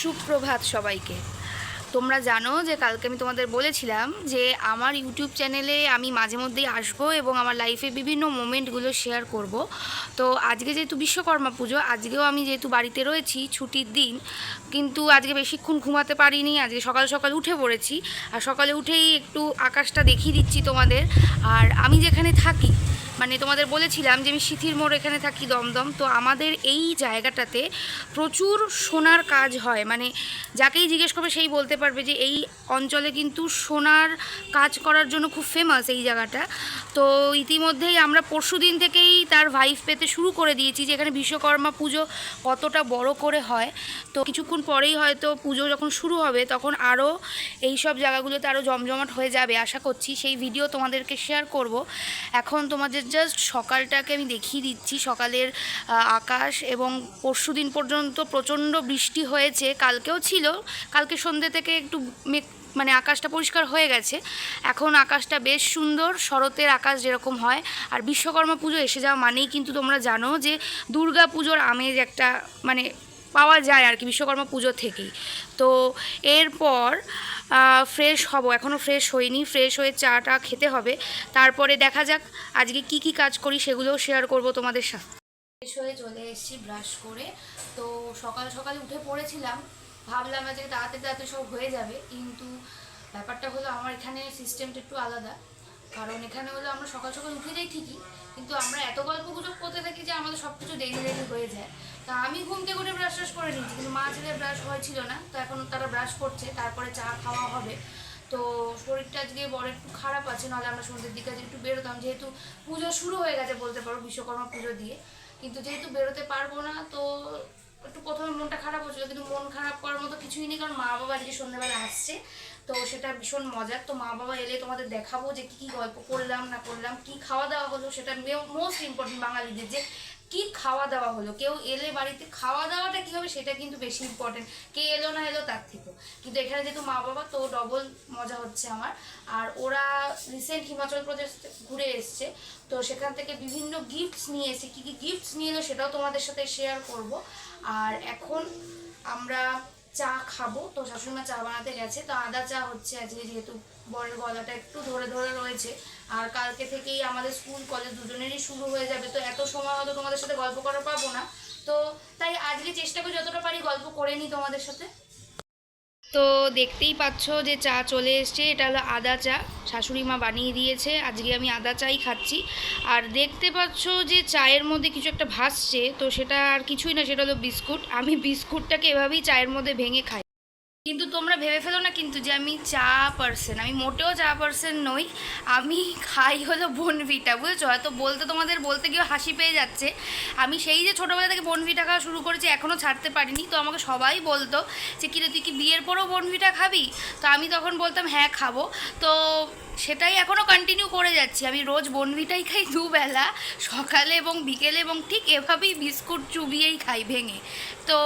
সুপ্রভাত সবাইকে। তোমরা জানো যে কালকে আমি তোমাদের বলেছিলাম যে আমার ইউটিউব চ্যানেলে আমি মাঝে মধ্যেই আসব এবং আমার লাইফে বিভিন্ন মোমেন্টগুলো শেয়ার করব। তো আজকে যেহেতু বিশ্বকর্মা পুজো, আজকেও আমি যেহেতু বাড়িতে রয়েছি, ছুটির দিন, কিন্তু আজকে বেশিক্ষণ ঘুমাতে পারিনি, আজকে সকাল সকাল উঠে পড়েছি। আর সকালে উঠেই একটু আকাশটা দেখিয়ে দিচ্ছি তোমাদের। আর আমি যেখানে থাকি মানে তোমাদের বলেছিলাম যে আমি সিথির মোড় এখানে থাকি দমদম, তো আমাদের এই জায়গাটাতে প্রচুর সোনার কাজ হয়। মানে যাকেই জিজ্ঞেস করবে সেই বলতে পারবে যে এই অঞ্চলে কিন্তু সোনার কাজ করার জন্য খুব ফেমাস এই জায়গাটা। তো ইতিমধ্যেই আমরা পরশু দিন থেকেই তার ভাইফ পেতে শুরু করে দিয়েছি যে এখানে বিশ্বকর্মা পুজো কতটা বড় করে হয়। তো কিছুক্ষণ পরেই হয়তো পুজো যখন শুরু হবে তখন আরও এই সব জায়গাগুলোতে আরও জমজমাট হয়ে যাবে, আশা করছি। সেই ভিডিও তোমাদেরকে শেয়ার করব। এখন তোমাদের জাস্ট সকালটাকে আমি দেখিয়ে দিচ্ছি। সকালের আকাশ এবং পরশু দিন পর্যন্ত প্রচণ্ড বৃষ্টি হয়েছে। কালকেও ছিল। কালকে সন্ধ্যে থেকে একটু মেঘ মানে আকাশটা পরিষ্কার হয়ে গেছে। এখন আকাশটা বেশ সুন্দর, শরতের আকাশ যেরকম হয়। আর বিশ্বকর্মা পুজো এসে যাওয়া মানেই কিন্তু তোমরা জানো যে দুর্গা পুজোর আমেজ একটা মানে পাওয়া যায় আর কি, বিশ্বকর্মা পুজো থেকেই। তো এরপর ফ্রেশ হব। এখনও ফ্রেশ হইনি। ফ্রেশ হয়ে চাটা খেতে হবে। তারপরে দেখা যাক আজকে কি কি কাজ করি সেগুলোও শেয়ার করব তোমাদের সাথে ফ্রেশ হয়ে চলে এসেছি ব্রাশ করে। তো সকাল সকালে উঠে পড়েছিলাম। ভাবলাম আজকে তাড়াতাড়ি তাড়াতাড়ি সব হয়ে যাবে। কিন্তু ব্যাপারটা হলো আমার এখানে সিস্টেমটা একটু আলাদা। কারণ এখানে হলো আমরা সকাল সকাল উঠে যাই ঠিকই, কিন্তু আমরা এত গল্প গুজব করতে থাকি যে আমাদের সব কিছু ডেলি ডেলি হয়ে যায়। তা আমি ঘুম থেকে উঠে ব্রাশ ট্রাশ করে নিয়েছি, কিন্তু মা ছেলে ব্রাশ হয়েছিল না, তো এখন তারা ব্রাশ করছে, তারপরে চা খাওয়া হবে। তো শরীরটা আজকে বড় একটু খারাপ আছে, নাহলে আমরা সন্ধ্যের দিকে একটু বেরোতাম। যেহেতু পুজো শুরু হয়ে গেছে বলতে পারো বিশ্বকর্মা পুজো দিয়ে, কিন্তু যেহেতু বেরোতে পারব না, তো একটু প্রথমে মনটা খারাপ হচ্ছিল কিন্তু মন খারাপ করার মতো কিছুই নেই, কারণ মা বাবা আজকে সন্ধ্যেবেলা আসছে। তো সেটা ভীষণ মজার। তো মা বাবা এলে তোমাদের দেখাবো যে কি কি গল্প করলাম, না করলাম, কি খাওয়া দাওয়া হলো, সেটা মোস্ট ইম্পর্টেন্ট বাঙালিদের যে কি খাওয়া দাওয়া হলো। কেউ এলে বাড়িতে খাওয়া দাওয়াটা কী হবে সেটা কিন্তু বেশি ইম্পর্টেন্ট কে এলো না এলো তার থেকেও। কিন্তু এখানে যেহেতু মা বাবা, তো ডবল মজা হচ্ছে আমার। আর ওরা রিসেন্ট হিমাচল প্রদেশ ঘুরে এসছে। তো সেখান থেকে বিভিন্ন গিফটস নিয়ে এসে কী কী গিফটস নিয়ে এলো সেটাও তোমাদের সাথে শেয়ার করব। আর এখন আমরা চা খাব। তো শাশুড়িমা চা বানাতে গেছে। তো আদা চা হচ্ছে আজকে যেহেতু বরের গলাটা একটু ধরে ধরে রয়েছে। আর কালকে থেকেই আমাদের স্কুল, কলেজ দুজনেরই শুরু হয়ে যাবে। তো এত সময় হয়তো তোমাদের সাথে গল্প করা পাবো না। তো তাই আজকে চেষ্টা করি যতটা পারি গল্প করে নিই তোমাদের সাথে। তো দেখতেই পাচ্ছ যে চা চলে এসছে। এটা হলো আদা চা। শাশুড়ি মা বানিয়ে দিয়েছে। আজকে আমি আদা চাই খাচ্ছি। আর দেখতে পাচ্ছ যে চায়ের মধ্যে কিছু একটা ভাসছে, তো সেটা আর কিছুই না, সেটা হলো বিস্কুট। আমি বিস্কুটটাকে এভাবেই চায়ের মধ্যে ভেঙে খাই। কিন্তু তোমরা ভেবে ফেলো না কিন্তু যে আমি চা পার্সেন আমি মোটেও চা পার্সেন নই, আমি খাই হলো বনভিটা বুঝেছ? হয়তো বলতে তোমাদের, বলতে গিয়ে হাসি পেয়ে যাচ্ছে। আমি সেই যে ছোটোবেলা থেকে বনভিটা খাওয়া শুরু করেছি এখনও ছাড়তে পারিনি। তো আমাকে সবাই বলতো যে, কিরে, তুই কি বিয়ের পরেও বনভিটা খাবি? তো আমি তখন বলতাম হ্যাঁ খাব। তো সেটাই এখনও কন্টিনিউ করে যাচ্ছি। আমি রোজ বনভিটাই খাই দুবেলা, সকালে এবং বিকেলে এবং ঠিক এভাবেই বিস্কুট চুবিয়েই খাই ভেঙে। তো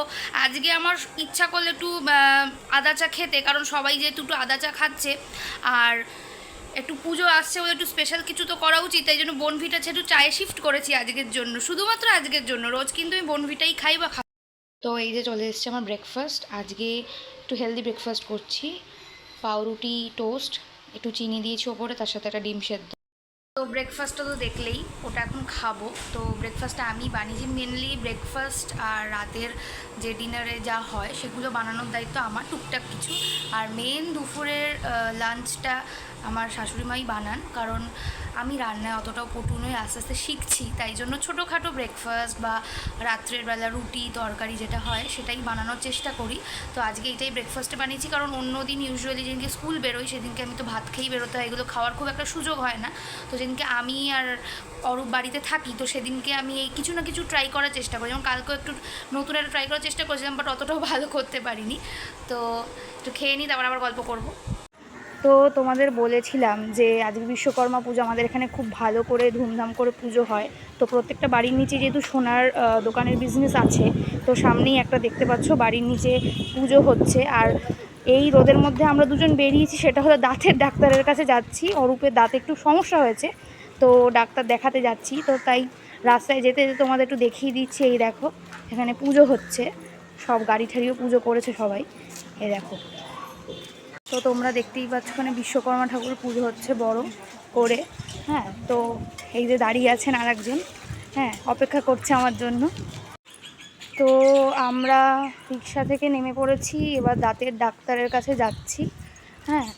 আজকে আমার ইচ্ছা করলে একটু আদা চা খেতে, কারণ সবাই যেহেতু একটু আদা চা খাচ্ছে, আর একটু পুজো আসছে বলে একটু স্পেশাল কিছু তো করা উচিত, তাই জন্য বনভিটা একটু চায়ে শিফট করেছি আজকের জন্য, শুধুমাত্র আজকের জন্য, রোজ কিন্তু আমি বনভিটাই খাই বা খাই তো এই যে চলে এসছে আমার ব্রেকফাস্ট আজকে একটু হেলদি ব্রেকফাস্ট করছি, পাউরুটি টোস্ট একটু চিনি দিয়েছি ওপরে, তার সাথে একটা ডিম সেদ্ধ। তো ব্রেকফাস্টটা তো দেখলেই, ওটা এখন খাব। তো ব্রেকফাস্টটা আমি বানিয়েছি মেনলি ব্রেকফাস্ট আর রাতের যে ডিনারে যা হয়, সেগুলো বানানোর দায়িত্ব আমার, টুকটাক কিছু। আর মেন দুপুরের লাঞ্চটা আমার শাশুড়ি মাই বানান, কারণ আমি রান্নায় অতটাও পটু নই, আস্তে আস্তে শিখছি। তাই জন্য ছোটোখাটো ব্রেকফাস্ট বা রাত্রের বেলা রুটি, তরকারি যেটা হয়, সেটাই বানানোর চেষ্টা করি। তো আজকে এটাই ব্রেকফাস্টে বানিয়েছি, কারণ অন্য দিন ইউজুয়ালি যেদিনকে স্কুল বেরোই, সেদিনকে আমি তো ভাত খেয়েই বেরোতে হয়। এগুলো খাওয়ার খুব একটা সুযোগ হয় না। তো যেদিনকে আমি আর অরূপ বাড়িতে থাকি, তো সেদিনকে আমি এই কিছু না কিছু ট্রাই করার চেষ্টা করি। যেমন কালকেও একটু নতুন একটা ট্রাই করার চেষ্টা করেছিলাম বাট অতটাও ভালো করতে পারিনি। তো একটু খেয়ে নিই, তারপর আবার গল্প করব। তো তোমাদের বলেছিলাম যে আজকে বিশ্বকর্মা পুজো আমাদের এখানে খুব ভালো করে ধুমধাম করে পুজো হয়। তো প্রত্যেকটা বাড়ির নিচে যেহেতু সোনার দোকানের বিজনেস আছে, তো সামনেই একটা দেখতে পাচ্ছ বাড়ির নিচে পুজো হচ্ছে। আর এই রোদের মধ্যে আমরা দুজন বেরিয়েছি, সেটা হলো দাঁতের ডাক্তারের কাছে যাচ্ছি। অরূপের দাঁতে একটু সমস্যা হয়েছে, তো ডাক্তার দেখাতে যাচ্ছি। তো তাই রাস্তায় যেতে যেতে তোমাদের একটু দেখিয়ে দিচ্ছি, এই দেখো এখানে পুজো হচ্ছে। সব গাড়ি ঠাড়িও পুজো করেছে সবাই এ দেখো। তো তোমরা দেখতেই পাচ্ছ ওখানে বিশ্বকর্মা ঠাকুর পুজো হচ্ছে বড় করে। হ্যাঁ তো এই যে দাঁড়িয়ে আছেন আর একজন হ্যাঁ অপেক্ষা করছে আমার জন্য। তো আমরা রিক্সা থেকে নেমে পড়েছি, এবার দাঁতের ডাক্তারের কাছে যাচ্ছি। হ্যাঁ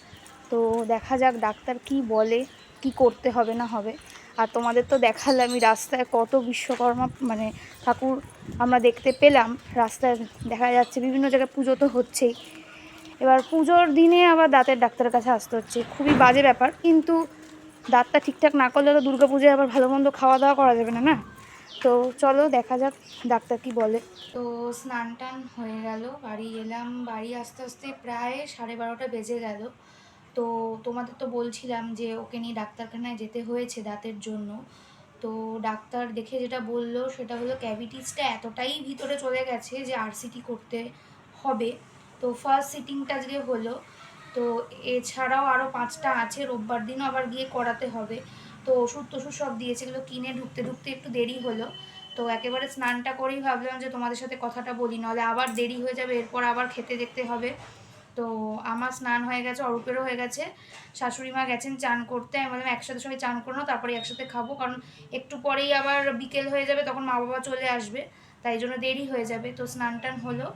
তো দেখা যাক ডাক্তার কি বলে, কি করতে হবে না হবে। আর তোমাদের তো দেখালামই রাস্তায় কত বিশ্বকর্মা মানে ঠাকুর আমরা দেখতে পেলাম। রাস্তায় দেখা যাচ্ছে বিভিন্ন জায়গায় পুজো তো হচ্ছেই। এবার পুজোর দিনে আবার দাঁতের ডাক্তারের কাছে আসতে হচ্ছে। খুবই বাজে ব্যাপার, কিন্তু দাঁতটা ঠিকঠাক না করলে তো দুর্গা পুজোয় আবার ভালো মন্দ খাওয়া দাওয়া করা যাবে না না? তো চলো দেখা যাক ডাক্তার কি বলে। তো স্নান টান হয়ে গেল, বাড়ি এলাম, বাড়ি আস্তে আস্তে প্রায় সাড়ে বারোটা বেজে গেল। তো তোমাদের তো বলছিলাম যে ওকে নিয়ে ডাক্তারখানায় যেতে হয়েছে দাঁতের জন্য। তো ডাক্তার দেখে যেটা বলল সেটা হলো ক্যাভিটিসটা এতটাই ভিতরে চলে গেছে যে আরসিটি করতে হবে। তো ফার্স্ট সিটিংটা আজকে হলো। তো এছাড়াও আরও পাঁচটা আছে, রোববার দিনও আবার গিয়ে করাতে হবে। তো ওষুধ টষুধ সব দিয়েছে, এগুলো কিনে ঢুকতে ঢুকতে একটু দেরি হলো। তো একেবারে স্নানটা করেই ভাবলাম যে তোমাদের সাথে কথাটা বলি, নাহলে আবার দেরি হয়ে যাবে, এরপর আবার খেতে দেখতে হবে। তো আমার স্নান হয়ে গেছে, অরূপেরও হয়ে গেছে। শাশুড়ি মা গেছেন চান করতে, আমি বললাম একসাথে সবাই চান করো তারপরে একসাথে খাব, কারণ একটু পরেই আবার বিকেল হয়ে যাবে, তখন মা বাবা চলে আসবে। তাই জন্য দেরি হয়ে যাবে। তো স্নান টান হলো।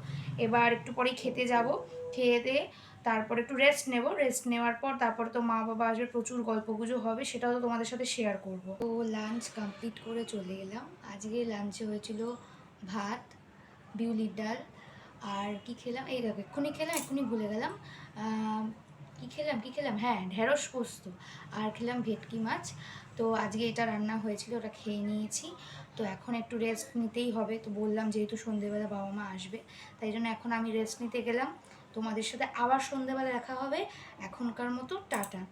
এবার একটু পরেই খেতে যাব। খেয়ে দিয়ে তারপর একটু রেস্ট নেব। রেস্ট নেওয়ার পর তারপর তো মা বাবা আসবে, প্রচুর গল্পগুজো হবে, সেটাও তো তোমাদের সাথে শেয়ার করব। তো লাঞ্চ কমপ্লিট করে চলে এলাম। আজকে লাঞ্চে হয়েছিল ভাত, বিউলির ডাল, আর কি খেলাম? এই দেখো, এক্ষুনি খেলাম, এক্ষুনি ভুলে গেলাম। কি খেলাম কি খেলাম? হ্যাঁ ঢেঁড়স পোস্ত, আর খেলাম ভেটকি মাছ। তো আজকে এটা রান্না হয়েছিল, ওটা খেয়ে নিয়েছি। তো এখন একটু রেস্ট নিতেই হবে। তো বললাম যেহেতু সন্ধেবেলা বাবা মা আসবে, তাই জন্য এখন আমি রেস্ট নিতে গেলাম। তোমাদের সাথে আবার সন্ধেবেলা দেখা হবে এখনকার মতো, টাটা।